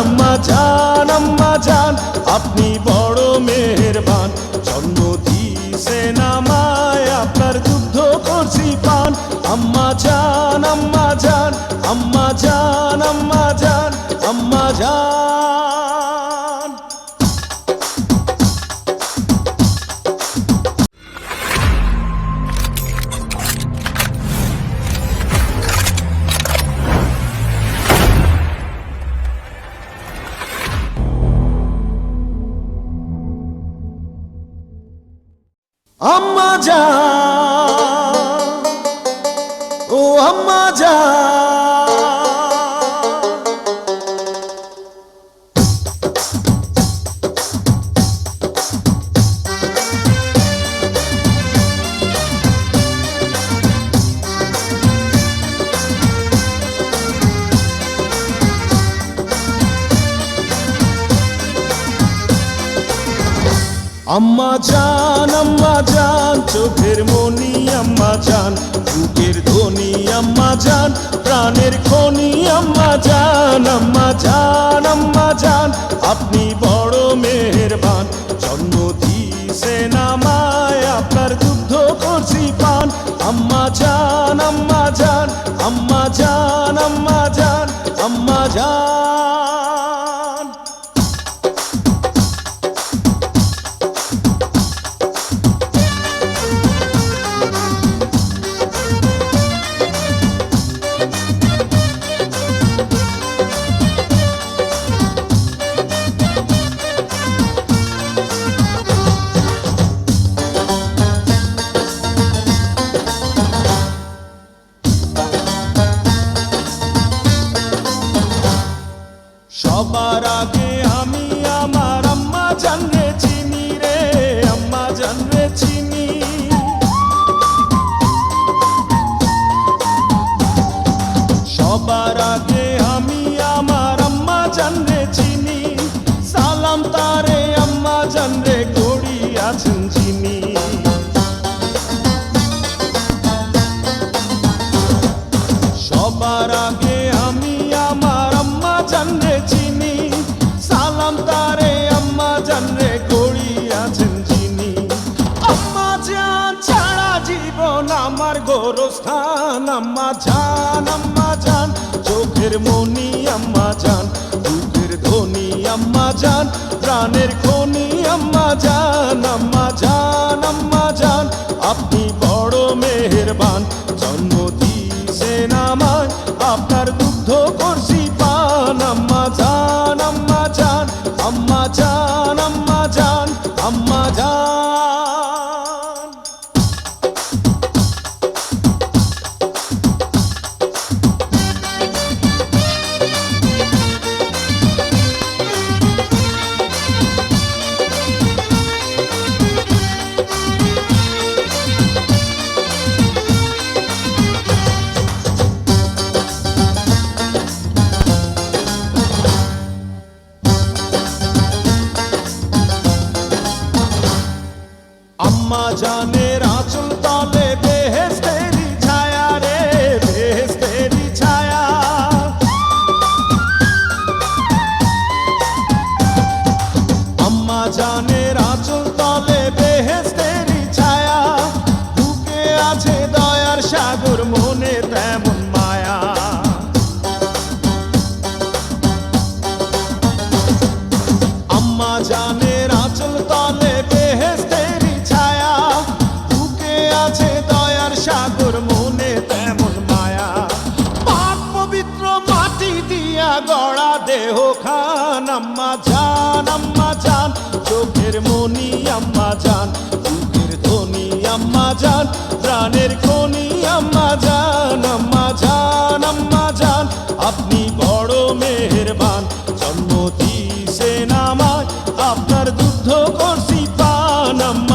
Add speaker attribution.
Speaker 1: আম্মা জান আম্মা জান, আপনি বড় মেহেরবান। জন্ম দিয়েছেন আমায় আপনার দুগ্ধ করছি পান আম্মা জান আম্মা জান আম্মা জান আম্মা জান। আম্মা জান ও আম্মা জান আম্মা জান আম্মা চোখের মনি আম্মা জান বুকের ধ্বনি আম্মা জান, প্রাণের খনি আম্মা জান আম্মা জান আম্মা জান। আপনি বড় মেহেরবান, জন্ম দিয়েছেন আমায় আপনার দুগ্ধ করছি পান আম্মা জান আম্মা জান আম্মা জান, আম্মা সবার আগে গোরস্থান আম্মা জান আম্মা জান। চোখের মনি আম্মা জান। বুকের ধনি আম্মা জান। প্রাণের খনি, আম্মা জান। দেহ খান, আম্মা জান আম্মা জান চোখের মনি, আম্মা জান চোখের ধনি, আম্মা জান প্রাণের খনি, আম্মা জান আম্মা জান আম্মা জান আপনি বড় মেহরবান, জন্ম দিয়েছেন আমায়। আপনার দুধ করছি পান আম্মা